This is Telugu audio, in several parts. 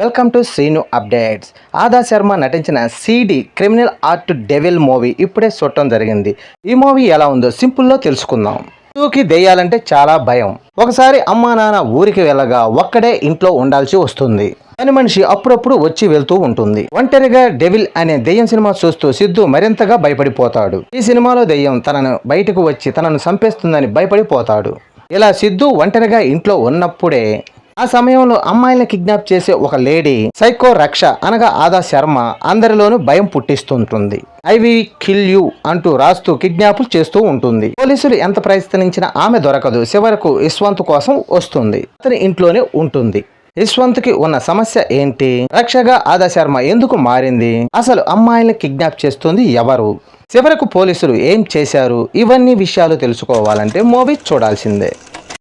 Welcome to Srinu updates Adah Sharma నటించిన CD criminal or devil movie ఇప్పుడే చూడటం జరిగింది. ఈ మూవీ ఎలా ఉందో సింపుల్లో తెలుసుకుందాం. టూకి దెయ్యాలంటే చాలా భయం. ఒకసారి అమ్మా నాన్న ఊరికి వెళ్ళగా ఒక్కడే ఇంట్లో ఉండాల్సి వస్తుంది. పని మనిషి అప్పుడప్పుడు వచ్చి వెళ్తూ ఉంటుంది. ఒంటరిగా డెవిల్ అనే దెయ్యం సినిమా చూస్తూ సిద్ధు మరింతగా భయపడిపోతాడు. ఈ సినిమాలో దెయ్యం తనను బయటకు వచ్చి తనను చంపేస్తుందని భయపడిపోతాడు. ఇలా సిద్ధు ఒంటరిగా ఇంట్లో ఉన్నప్పుడే ఆ సమయంలో అమ్మాయిలను కిడ్నాప్ చేసే ఒక లేడీ సైకో రక్ష అనగా ఆదా శర్మ అందరిలోనూ భయం పుట్టిస్తుంటుంది. ఐ వి కిల్ యూ అంటూ రాస్తూ కిడ్నాపులు చేస్తూ ఉంటుంది. పోలీసులు ఎంత ప్రయత్నించినా ఆమె దొరకదు చివరకు యశ్వంత్ కోసం వస్తుంది. అతని ఇంట్లోనే ఉంటుంది. యశ్వంత్కి ఉన్న సమస్య ఏంటి? రక్షగా ఆదా శర్మ ఎందుకు మారింది? అసలు అమ్మాయిని కిడ్నాప్ చేస్తుంది ఎవరు? చివరకు పోలీసులు ఏం చేశారు? ఇవన్నీ విషయాలు తెలుసుకోవాలంటే మూవీ చూడాల్సిందే.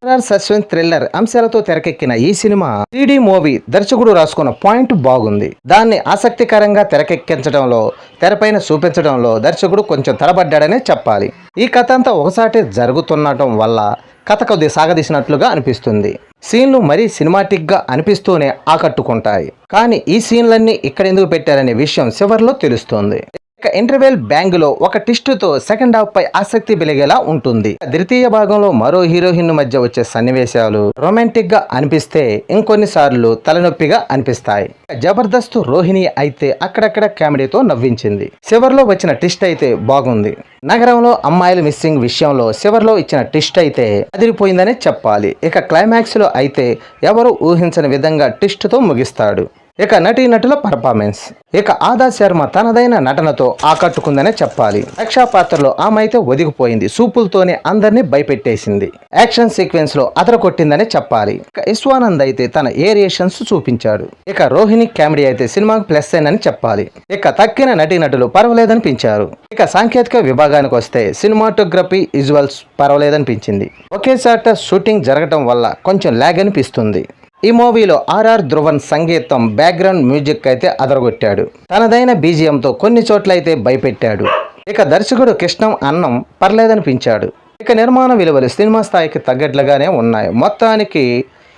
హారర్ సస్పెన్స్ థ్రిల్లర్ అంశాలతో తెరకెక్కిన ఈ సినిమా త్రీడీ మూవీ దర్శకుడు రాసుకున్న పాయింట్ బాగుంది. దాన్ని ఆసక్తికరంగా తెరకెక్కించడంలో తెరపైన చూపించడంలో దర్శకుడు కొంచెం తడబడ్డాడనే చెప్పాలి. ఈ కథ అంతా ఒకసారి జరుగుతుండటం వల్ల కథ కొద్ది సాగదీసినట్లుగా అనిపిస్తుంది. సీన్లు మరీ సినిమాటిక్గా అనిపిస్తూనే ఆకట్టుకుంటాయి. కానీ ఈ సీన్లన్నీ ఇక్కడ ఎందుకు పెట్టారనే విషయం చివరిలో తెలుస్తోంది. ఇంటర్వెల్ బ్యాంగ్లో ఒక టిస్ట్తో సెకండ్ హాఫ్ పై ఆసక్తి వెలిగేలా ఉంటుంది. ద్వితీయ భాగంలో మరో హీరోయిన్ మధ్య వచ్చే సన్నివేశాలు రొమాంటిక్గా అనిపిస్తే ఇంకొన్నిసార్లు తలనొప్పిగా అనిపిస్తాయి. జబర్దస్త్ రోహిణి అయితే అక్కడక్కడ కామెడీతో నవ్వించింది. చివర్లో వచ్చిన టిస్ట్ అయితే బాగుంది. నగరంలో అమ్మాయిల మిస్సింగ్ విషయంలో చివర్లో ఇచ్చిన టిస్ట్ అయితే అదిరిపోయిందనే చెప్పాలి. ఇక క్లైమాక్స్లో అయితే ఎవరు ఊహించని విధంగా టిస్ట్తో ముగిస్తాడు. ఇక నటీనటుల పర్ఫార్మెన్స్ ఇక ఆదా శర్మ తనదైన నటనతో ఆకట్టుకుందనే చెప్పాలి. రక్షా పాత్రలో ఆమె అయితే ఒదిగిపోయింది. సూపులతోనే అందరినీ భయపెట్టేసింది. యాక్షన్ సీక్వెన్స్లో అదర కొట్టిందనే చెప్పాలి. ఇక ఇస్వానంద్ అయితే తన ఏరియేషన్స్ చూపించాడు. ఇక రోహిణి కామెడీ అయితే సినిమాకు ప్లస్ అని చెప్పాలి. ఇక తక్కిన నటీనటులు పర్వాలేదనిపించారు. ఇక సాంకేతిక విభాగానికి వస్తే సినిమాటోగ్రఫీ విజువల్స్ పర్వాలేదనిపించింది. ఒకేసాట షూటింగ్ జరగటం వల్ల కొంచెం ల్యాగ్ అనిపిస్తుంది. ఈ మూవీలో ఆర్ఆర్ ధ్రువన్ సంగీతం బ్యాక్గ్రౌండ్ మ్యూజిక్ అయితే అదరగొట్టాడు. తనదైన బీజియంతో కొన్ని చోట్ల అయితే భయపెట్టాడు. ఇక దర్శకుడు కృష్ణం అన్నం పర్లేదనిపించాడు. ఇక నిర్మాణ విలువలు సినిమా స్థాయికి తగ్గట్లుగానే ఉన్నాయి. మొత్తానికి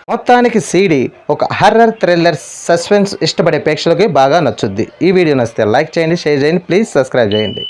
మొత్తానికి సీడీ ఒక హర్రర్ థ్రిల్లర్ సస్పెన్స్ ఇష్టపడే ప్రేక్షకులకి బాగా నచ్చుద్ది. ఈ వీడియో నచ్చితే లైక్ చేయండి షేర్ చేయండి ప్లీజ్ సబ్స్క్రైబ్ చేయండి.